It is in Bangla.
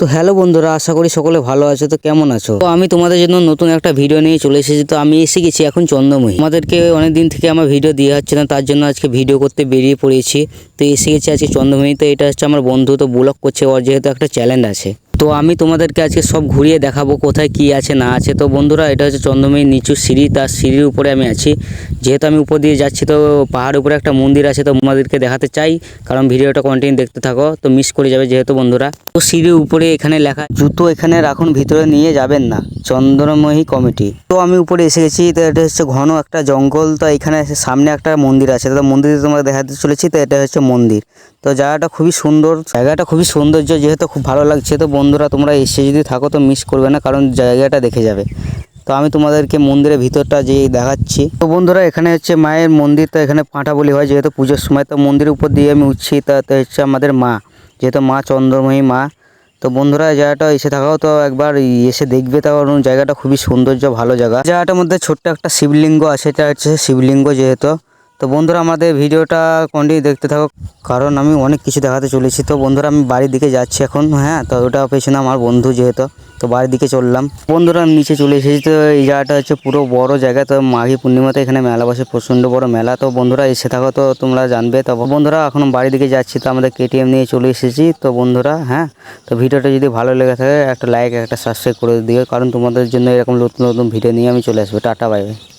তো হ্যালো বন্ধুরা, আশা করি সকলে ভালো আছো, তো কেমন আছো? তো আমি তোমাদের জন্য নতুন একটা ভিডিও নিয়ে চলে এসেছি, তো আমি এসে গেছি এখন চন্দ্রময়ী আমাদেরকে অনেক দিন থেকে আমার ভিডিও দিয়ে হচ্ছে না, তার জন্য আজকে ভিডিও করতে বেরিয়ে পড়েছি। তো এসে গেছি আজকে চন্দ্রময়ী তো এটা হচ্ছে আমার বন্ধু, তো ব্লগ করছে, ওর যেহেতু একটা চ্যালেঞ্জ আছে। তো আমি তোমাদেরকে আজকে সব ঘুরিয়ে দেখাবো কোথায় কি আছে, না আছে। তো বন্ধুরা, এটা হচ্ছে চন্দ্রময়ীর নিচু সিঁড়ি, তার সিঁড়ির উপরে আমি আছি। যেহেতু আমি উপর দিয়ে যাচ্ছি, তো পাহাড়ের উপরে একটা মন্দির আছে, তো তোমাদেরকে দেখাতে চাই। কারণ ভিডিওটা কন্টিনিউ দেখতে থাকো, তো মিস করে যাবে যেহেতু বন্ধুরা। তো সিঁড়ির উপরে এখানে লেখা, জুতো এখানে রাখুন, ভিতরে নিয়ে যাবেন না। চন্দ্রময়ী কমিটি। তো আমি উপরে এসে গেছি, তো এটা হচ্ছে ঘন একটা জঙ্গল, তো এখানে সামনে একটা মন্দির আছে। তো মন্দিরে তোমাকে দেখাতে চলেছি, তো এটা হচ্ছে মন্দির। তো জায়গাটা খুবই সুন্দর, জায়গাটা খুবই সৌন্দর্য, যেহেতু খুব ভালো লাগছে, তো বন্ধুরা, তোমরা এসে যদি থাকো তো মিস করবে না, কারণ জায়গাটা দেখে যাবে। তো আমি তোমাদেরকে মন্দিরের ভিতরটা যে দেখাচ্ছি। তো বন্ধুরা, এখানে হচ্ছে মায়ের মন্দির, তো এখানে পাঁঠা বলি হয়, যেহেতু পুজোর সময়, তো মন্দিরের উপর দিয়ে আমি উঠছি, তা তো হচ্ছে আমাদের মা, যেহেতু মা চন্দ্রময়ী মা। তো বন্ধুরা জায়গাটা এসে থাকাও তো একবার এসে দেখবে, তো কারণ জায়গাটা খুবই সৌন্দর্য, ভালো জায়গা। জায়গাটার মধ্যে ছোট্ট একটা শিবলিঙ্গ আছে, এটা হচ্ছে শিবলিঙ্গ যেহেতু। তো বন্ধুরা আমাদের ভিডিওটা কন্টিনিউ দেখতে থাকো? কারণ আমি অনেক কিছু দেখাতে চলেছি। তো বন্ধুরা আমি বাড়ির দিকে যাচ্ছি এখন হ্যাঁ? তো ওটা পেছনে আমার বন্ধু যেহেতু, তো বাড়ির দিকে চললাম। বন্ধুরা আমি নিচে চলে এসেছি, তো এই জায়গাটা হচ্ছে পুরো বড় জায়গা। তো মাঘী পূর্ণিমাতে এখানে মেলা বসে, প্রচণ্ড বড় মেলা। তো বন্ধুরা এসে থাকো, তো তোমরা জানবে। তো বন্ধুরা এখন বাড়ির দিকে যাচ্ছি, তো আমাদের কেটিএম নিয়ে চলে এসেছি। তো বন্ধুরা হ্যাঁ? তো ভিডিওটা যদি ভালো লেগে থাকে, একটা লাইক একটা সাবস্ক্রাইব করে দিও। কারণ তোমাদের জন্য এরকম নতুন নতুন ভিডিও নিয়ে আমি চলে আসব। Tata bye bye